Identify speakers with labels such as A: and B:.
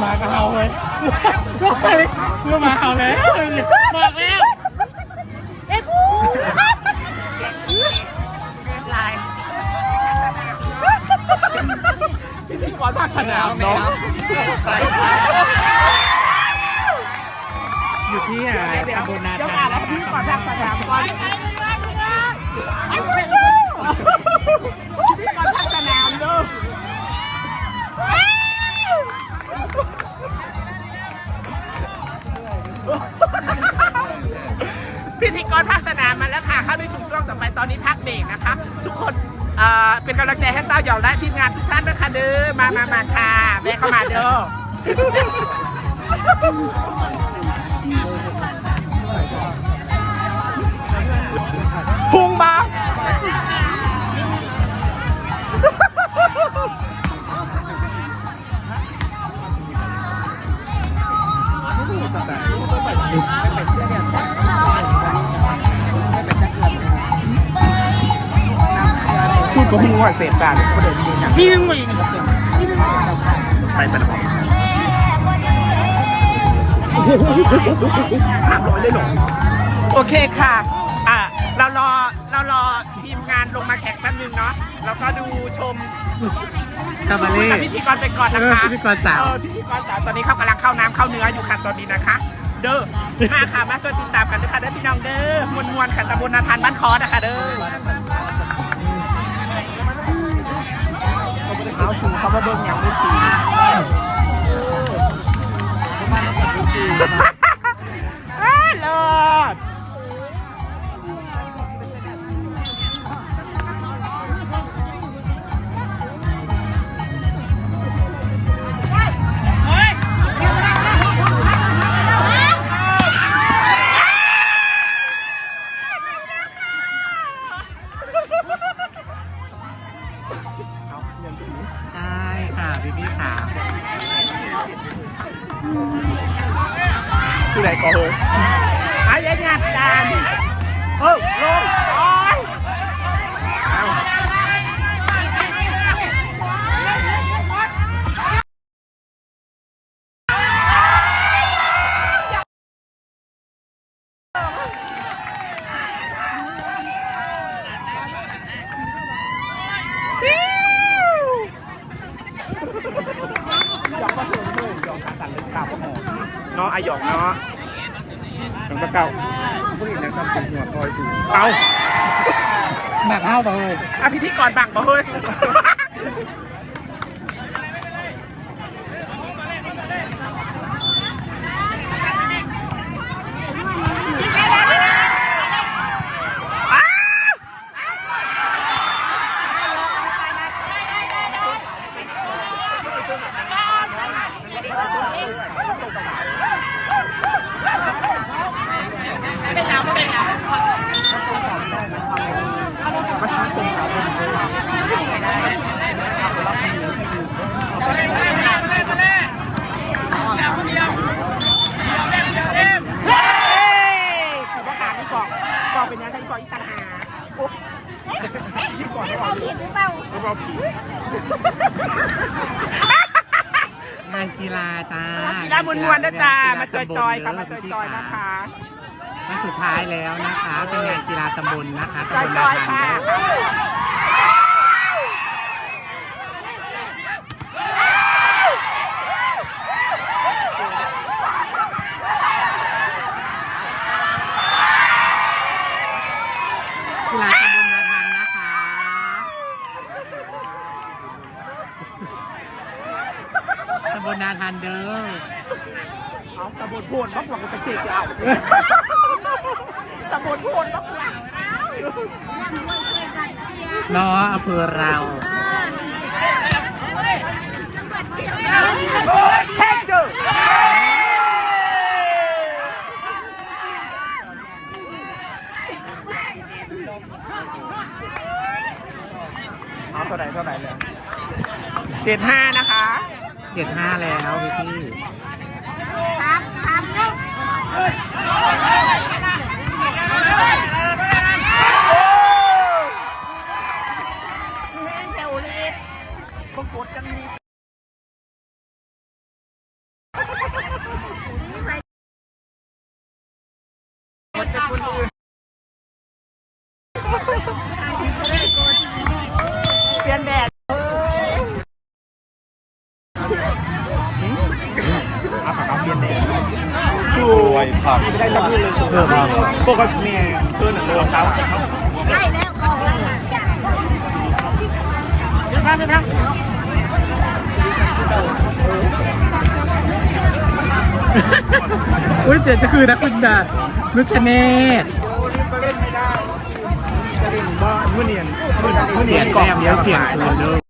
A: หมากระเห่าเลยเมื่อหมาเห่าแล้วบอกแล้ว
B: เอ้กูลาย
A: พิธีกรภาคสนามเนาะอยู่ที่อ่าตำบลนา
B: เดี๋ยว
A: ทา
B: อ่าน
A: น
B: แล้ว
A: นะ
B: พี่
A: คะ
B: ก่อนทางสนามก่อนไอ้สู้พี่ก่อ พักเบรกนะคะ ทุกคนเป็นกำลังใจให้เต้าหยองและทีมงานทุกท่านนะคะเด้อมามามาค่ะแม่เข้ามาเด้อพุงมา
A: ชุด ก็หูว่าเศษการคนเดินจริงอะ
B: ชิงไป
A: ไปแต่ละบอกสามร้อยเลยเหรอ
B: โอเคค่ะ อะ เรารอ เรารอทีมงานลงมาแข่งแป๊บนึงเนาะ แล้วก็ดูชม
A: คาบาเล่
B: กับพิธีกรไปก่อนนะคะ
A: เออพิธีกรสาว
B: เออพิธีกรสาวตอนนี้เขากำลังเข้าน้ำเข้าเนื้ออยู่ค่ะตอนนี้นะคะ เด้อมาค่ะมาช่วยติดตามกันด้วยค่ะเด้อพี่น้องเด้อมวลมวลๆค่ะตำบลนาทานบ้านคอนะคะเด้อ
A: เขาถึงเขามาเบิ่งยังไม่ตี คื
B: อไหนก่อนเลยอายันยัดจานเฮ้ยลง อาหยองเนาะ
A: หลวงตาเก่าผู้หญิงนักซ้ำสิงหัวคอยสูง
B: เอา
A: หนักเท่าไปเลย
B: อะพิธีกรบังบ่เฮ้ย เฮ้ยคือว่าขาดที่บอกบอกเป็นยังไงบอกอีกต่างหากโอ้ที่บอกให้บอกผิดหรือเปล่าบอกผิด
A: งานกีฬาจ้า
B: กีฬามวลๆนะจ๊ะมาจอยๆค่ะมาจอยๆนะคะ
A: วันสุดท้ายแล้วนะคะ เป็นงานกีฬาตำบลนะคะตำบล
B: จ
A: นา
B: อยๆ
A: ทา
B: ค่ะ
A: นกีฬาตำบลนาทานนะคะตำบลนาทานเด้อ
B: เอาตะบนโพนบักหลังกระเจิดเอาตะบนโพนบักหลัง
A: เนาะอำเภอเรา
B: แท็กเจอเอาเท่าไหร่เท่าไหร่เลยเจ็ดห้านะคะ
A: เจ็ดห้าแล้วพี่พี่
B: สามสามหนึ่งปรากฏกันดีเปลี่ยนแดด
A: สวยครับไม่ได้สักทีเลยเออครับปกติเนี่ยเพื่อนตัวเขา
C: ใช่แล้วเขาแล้วค่ะ
B: เดี๋ยวพาไปทาง
A: อุ้ยเจ๋จะคือนักคุณดานุชเนศ
B: เล่นไม่ได้จะเล่นบ้าเมื่อเนียน
A: เมื่อเนียนกล่องเดียวเปลี่ยนตัวเดิ